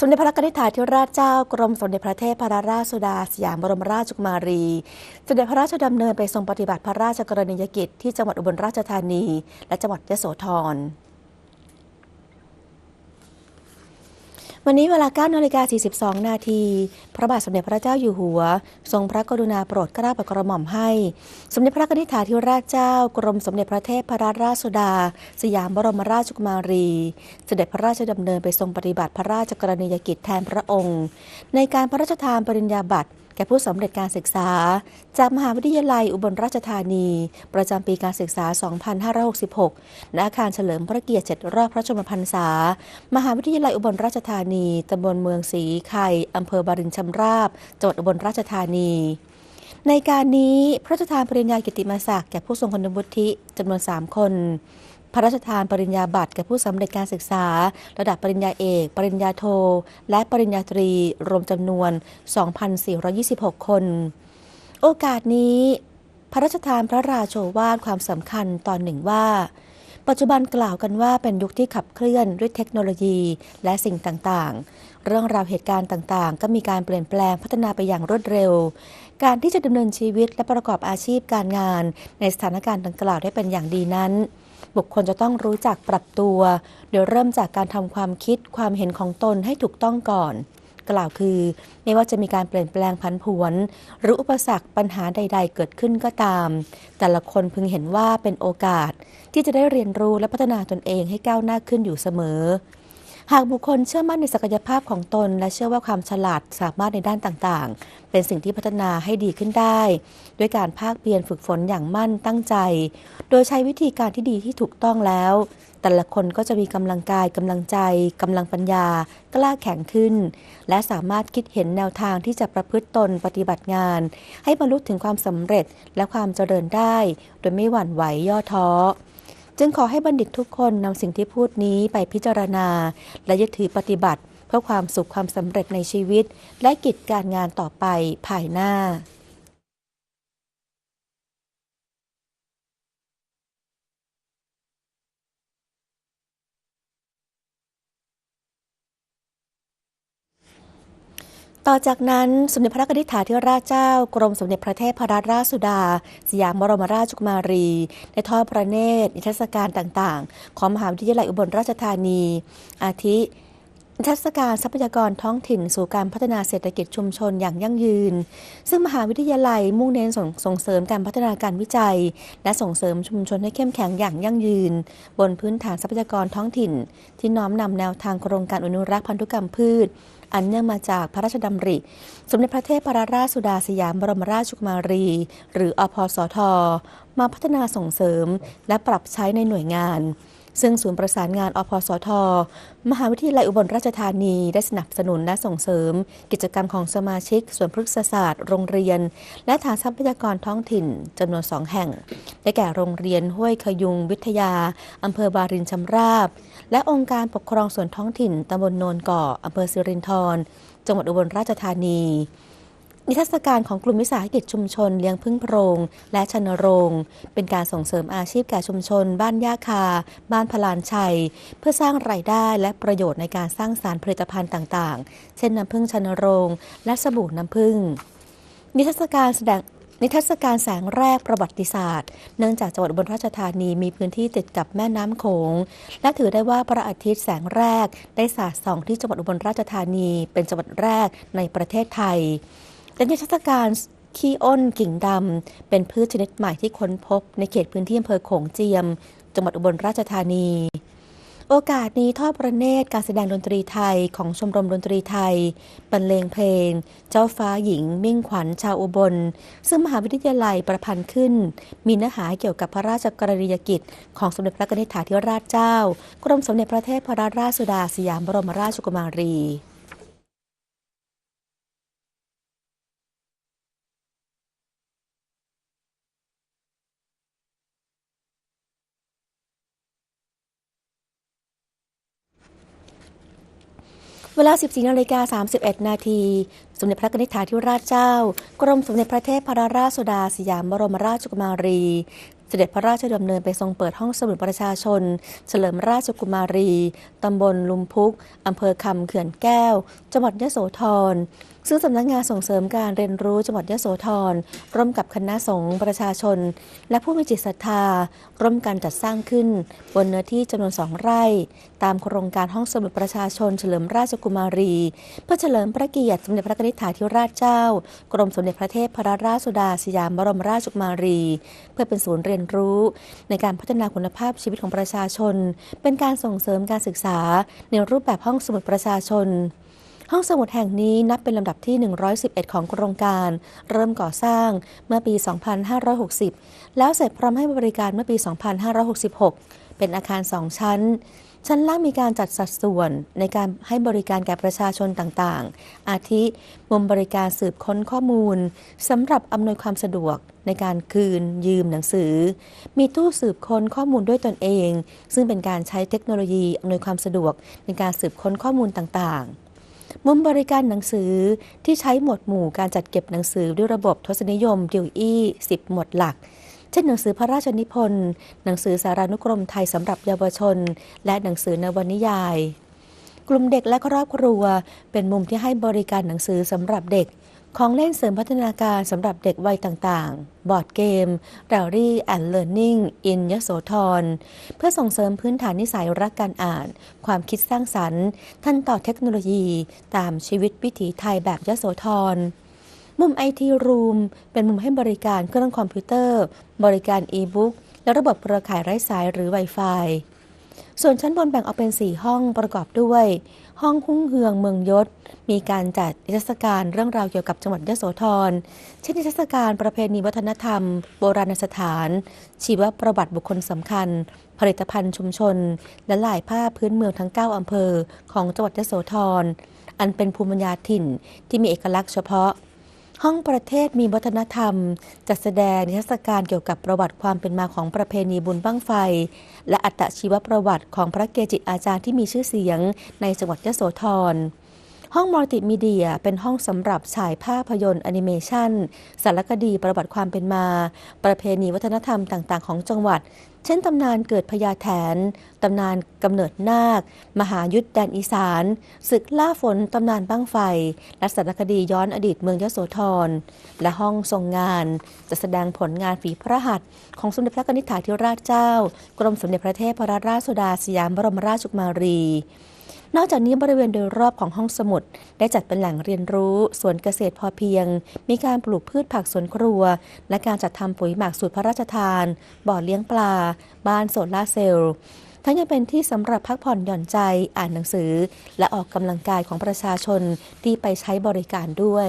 สมเด็จพระนิธิถาธิราชเจ้ากรมสมเด็จพระเทพรราชสุดาสยามบรมราชกุมารี เสด็จพระราชดำเนินไปทรงปฏิบัติพระราชกรณียกิจที่จังหวัดอุบลราชธานี และจังหวัดยโสธร วันนี้เวลา9นาฬิกา42 นาที พระบาทสมเด็จพระเจ้าอยู่หัว ทรงพระกรุณาโปรดเกล้าโปรดกระหม่อมให้ สมเด็จพระนิธิถาธิราชเจ้า กรมสมเด็จพระเทพรราชสุดา สยามบรมราชกุมารี เสด็จพระราชดำเนินไปทรงปฏิบัติพระราชกรณียกิจแทนพระองค์ ในการพระราชทานปริญญาบัตร แก่ผู้สำเร็จการศึกษา จากมหาวิทยาลัยอุบลราชธานี ประจำปีการศึกษา 2566 ณ อาคารเฉลิมพระเกียรติ7รอบพระชนมพรรษา มหาวิทยาลัยอุบลราชธานี ตำบลเมืองศรีไข่อำเภอบารินชำราบ จังหวัดอุบลราชธานีในการนี้พระราชทานปริญญากิติมศักดิ์แก่ผู้ทรงคุณวุฒิจำนวน 3 คน ระราชทานปริญญาบัตรแก่ผู้สำเร็จการศึกษา ระดับปริญญาเอก ปริญญาโท และปริญญาตรี รวมจำนวน 2,426 คน โอกาสนี้ พระราชทานพระราโชวาทความสำคัญตอนหนึ่งว่าปัจจุบันกล่าวกันว่าเป็นยุคที่ขับเคลื่อนด้วยเทคโนโลยีและสิ่งต่างๆ เรื่องราวเหตุการณ์ต่างๆ ก็มีการเปลี่ยนแปลงพัฒนาไปอย่างรวดเร็ว การที่จะดำเนินชีวิตและประกอบอาชีพการงานในสถานการณ์ดังกล่าวได้เป็นอย่างดีนั้น บุคคลจะต้องรู้จักปรับตัว โดยเริ่มจากการทำความคิดความเห็นของตนให้ถูกต้องก่อน กล่าวคือ ไม่ว่าจะมีการเปลี่ยนแปลงพันผวน หรืออุปสรรคปัญหาใด ๆ เกิดขึ้นก็ตาม แต่ละคนพึงเห็นว่าเป็นโอกาส ที่จะได้เรียนรู้และพัฒนาตนเองให้ก้าวหน้าขึ้นอยู่เสมอ หากบุคคลเชื่อมั่นในศักยภาพของตน และเชื่อว่าความฉลาดสามารถในด้านต่างๆ เป็นสิ่งที่พัฒนาให้ดีขึ้นได้ ด้วยการภาคเพียรฝึกฝนอย่างมั่นตั้งใจ โดยใช้วิธีการที่ดีที่ถูกต้องแล้ว แต่ละคนก็จะมีกำลังกายกำลังใจกำลังปัญญากล้าแข็งขึ้น และสามารถคิดเห็นแนวทางที่จะประพฤติตนปฏิบัติงาน ให้บรรลุถึงความสำเร็จและความเจริญได้ โดยไม่หวั่นไหวย่อท้อ จึงขอให้บัณฑิตทุกคนนำสิ่งที่พูดนี้ไปพิจารณา และยึดถือปฏิบัติ เพื่อความสุขความสำเร็จในชีวิต และกิจการงานต่อไปภายหน้า ต่อจากนั้นสมเด็จพระนิธิถาธิราชเจ้า กรมสมเด็จพระเทพรัตนราชสุดา สยามบรมราชกุมารีได้ทอดพระเนตรนิทรรศการต่างๆ ของมหาวิทยาลัยอุบลราชธานี อาทินิทรรศการทรัพยากรท้องถิ่นสู่การพัฒนาเศรษฐกิจชุมชนอย่างยั่งยืน ซึ่งมหาวิทยาลัยมุ่งเน้นสส่งเสริมการพัฒนาการวิจัย และส่งเสริมชุมชนให้เข้มแข็งอย่างยั่งยืน บนพื้นฐานทรัพยากรท้องถิ่น ที่น้อมนำแนวทางโครงการอนุรักษ์พันธุกรรมพืช อันเนื่องมาจากพระราชดำริ สมเด็จพระเทพรราชสุดาสยามบรมราชกุมารี หรืออพสท มาพัฒนาส่งเสริม และปรับใช้ในหน่วยงาน ซึ่งศูนย์ประสานงานอพสท มหาวิทยาลัยอุบลราชธานีได้สนับสนุนและส่งเสริม กิจกรรมของสมาชิกส่วนพฤกษศาสตร์ โรงเรียน และฐานทรัพยากรท้องถิ่นจำนวนสองแห่ง ได้แก่โรงเรียนห้วยขยุงวิทยาอำเภอบารินชำราบ และองค์การปกครองส่วนท้องถิ่นตำบลโนนเก่ออำเภอสิรินธรจังหวัดอุบลราชธานี นิทรรศการของกลุ่มวิสาหกิจชุมชนเลี้ยงพึ่งโพรง และชนโรง เป็นการส่งเสริมอาชีพแก่ชุมชน บ้านย่าคา บ้านพลานชัย เพื่อสร้างรายได้และประโยชน์ในการสร้างสารผลิตภัณฑ์ต่างๆ เช่นน้ำผึ้งชนโรง และสบู่น้ำผึ้งนิทรรศการแสดงนิทรรศการแสงแรกประวัติศาสตร์ เนื่องจากจังหวัดอุบลราชธานีมีพื้นที่ติดกับแม่น้ำโขง และถือได้ว่าพระอาทิตย์แสงแรกได้สาดส่องที่จังหวัดอุบลราชธานี เป็นจังหวัดแรกในประเทศไทย และนิทรรศการขี้อ้นกิ่งดำ เป็นพืชชนิดใหม่ที่ค้นพบในเขตพื้นที่อำเภอโขงเจียม จังหวัดอุบลราชธานี โอกาสนี้ทอดประเนตรการแสดงดนตรีไทยของชมรมดนตรีไทยบรรเลงเพลง เจ้าฟ้าหญิง มิ่งขวัญชาวอุบล ซึ่งมหาวิทยาลัยประพันธ์ขึ้น มีเนื้อหาเกี่ยวกับพระราชกรณียกิจ ของสมเด็จพระนิธิถาธิราชเจ้า กรมสมเด็จพระเทพรราชสุดาสยามบรมราชกุมารี เวลา 14นาฬิกา31 นาที สมเด็จพระนิธิาธิราชเจ้า กรมสมเด็จพระเทพรราชสุดาสยามบรมราชกุมารี เสด็จพระราชดำเนินไปทรงเปิดห้องสมุดประชาชน เฉลิมราชกุมารี ตำบลลุมพุก อำเภอคำเขื่อนแก้ว จังหวัดยโสธร ซึ่งสำนักงานส่งเสริมการเรียนรู้จังหวัดยโสธรร่วมกับคณะสงฆ์ประชาชน และผู้มีจิตศรัทธา ร่วมกันจัดสร้างขึ้น บนเนื้อที่จำนวนสองไร่ ตามโครงการห้องสมุดประชาชนเฉลิมราชกุมารี เพื่อเฉลิมพระเกียรติสมเด็จพระนิธิถาธิราชเจ้า กรมสมเด็จพระเทพพระราชสุดาสยามบรมราชกุมารี เพื่อเป็นศูนย์เรียนรู้ ในการพัฒนาคุณภาพชีวิตของประชาชน เป็นการส่งเสริมการศึกษา ในรูปแบบห้องสมุดประชาชน ห้องสมุดแห่งนี้นับเป็นลำดับที่ 111 ของโครงการ เริ่มก่อสร้างเมื่อปี 2560 แล้วเสร็จพร้อมให้บริการเมื่อปี 2566 เป็นอาคาร 2 ชั้น ชั้นล่างมีการจัดสัดส่วนในการให้บริการแก่ประชาชนต่างๆ อาทิมุมบริการสืบค้นข้อมูลสำหรับอำนวยความสะดวกในการคืนยืมหนังสือ มีตู้สืบค้นข้อมูลด้วยตนเอง ซึ่งเป็นการใช้เทคโนโลยีอำนวยความสะดวกในการสืบค้นข้อมูลต่างๆ มุมบริการหนังสือที่ใช้หมวดหมู่การจัดเก็บหนังสือด้วยระบบทศนิยมดิวอี้10 หมวดหลัก เช่นหนังสือพระราชนิพนธ์ หนังสือสารานุกรมไทยสำหรับเยาวชน และหนังสือนวนิยาย กลุ่มเด็กและครอบครัว เป็นมุมที่ให้บริการหนังสือสำหรับเด็ก ของเล่นเสริมพัฒนาการสำหรับเด็กวัยต่างๆ บอร์ดเกม r a l l y and Learning in ยโสธร เพื่อส่งเสริมพื้นฐานนิสัยรักการอ่าน ความคิดสร้างสรรค์ ทันต่อเทคโนโลยี ตามชีวิตวิถีไทยแบบยโสธรมุม IT Room เป็นมุมให้บริการเครื่องคอมพิวเตอร์ บริการอีบุ๊กและระบบเครือข่ายไร้สายหรือ Wi-Fi ส่วนชั้นบนแบ่งออกเป็น 4 ห้องประกอบด้วย ห้องหุ้งเฮืองเมืองยศ มีการจัดนิทรรศการเรื่องราวเกี่ยวกับจังหวัดยโสธร เช่นนิทรรศการประเพณีวัฒนธรรม โบราณสถาน ชีวประวัติบุคคลสำคัญ ผลิตภัณฑ์ชุมชน และลายผ้าพื้นเมืองทั้ง 9อำเภอ ของจังหวัดยโสธร อันเป็นภูมิปัญญาถิ่นที่มีเอกลักษณ์เฉพาะ ห้องประเทศมีวัฒนธรรม จัดแสดงนิทรรศการเกี่ยวกับประวัติความเป็นมาของประเพณีบุญบั้งไฟ และอัตชีวประวัติของพระเกจิอาจารย์ที่มีชื่อเสียงในจังหวัดยโสธร ห้องมัลติมีเดียเป็นห้องสำหรับฉายภาพยนตร์แอนิเมชันสารคดีประวัติความเป็นมา ประเพณีวัฒนธรรมต่าง ๆ ของจังหวัด เช่นตำนานเกิดพญาแถน ตำนานกำเนิดนาค มหายุทธแดนอีสาน ศึกล่าฝน ตำนานบ้างไฟ และสารคดีย้อนอดีตเมืองยโสธร และห้องทรงงาน จะแสดงผลงานฝีพระหัตถ์ของสมเด็จพระนิธิถาธิราชเจ้า กรมสมเด็จพระเทพรราชสุดาสยามบรมราชกุมารี นอกจากนี้บริเวณโดยรอบของห้องสมุด ได้จัดเป็นแหล่งเรียนรู้สวนเกษตรพอเพียง มีการปลูกพืชผักสวนครัว และการจัดทำปุ๋ยหมักสูตรพระราชทาน บ่อเลี้ยงปลา บ้านโซลาเซลล์ทั้งยังเป็นที่สำหรับพักผ่อนหย่อนใจอ่านหนังสือ และออกกำลังกายของประชาชนที่ไปใช้บริการด้วย